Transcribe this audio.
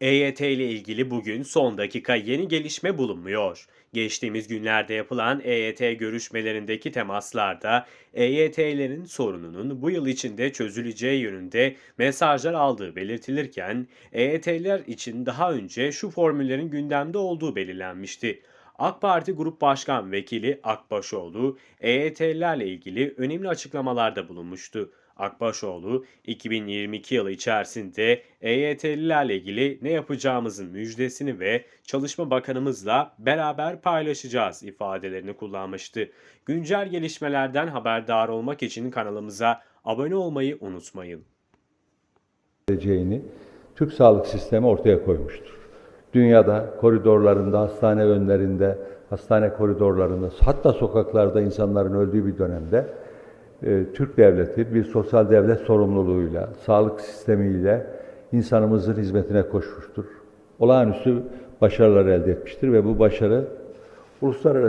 EYT ile ilgili bugün son dakika yeni gelişme bulunmuyor. Geçtiğimiz günlerde yapılan EYT görüşmelerindeki temaslarda EYT'lerin sorununun bu yıl içinde çözüleceği yönünde mesajlar aldığı belirtilirken EYT'liler için daha önce şu formüllerin gündemde olduğu belirlenmişti. AK Parti Grup Başkan Vekili Akbaşoğlu, EYT'lilerle ilgili önemli açıklamalarda bulunmuştu. Akbaşoğlu, 2022 yılı içerisinde EYT'lilerle ilgili ne yapacağımızın müjdesini ve Çalışma Bakanımızla beraber paylaşacağız ifadelerini kullanmıştı. Güncel gelişmelerden haberdar olmak için kanalımıza abone olmayı unutmayın. Türk sağlık sistemi ortaya koymuştur. Dünyada koridorlarında, hastane önlerinde, hastane koridorlarında, hatta sokaklarda insanların öldüğü bir dönemde e, Türk devleti bir sosyal devlet sorumluluğuyla, sağlık sistemiyle insanımızın hizmetine koşmuştur. Olağanüstü başarılar elde etmiştir ve bu başarı uluslararası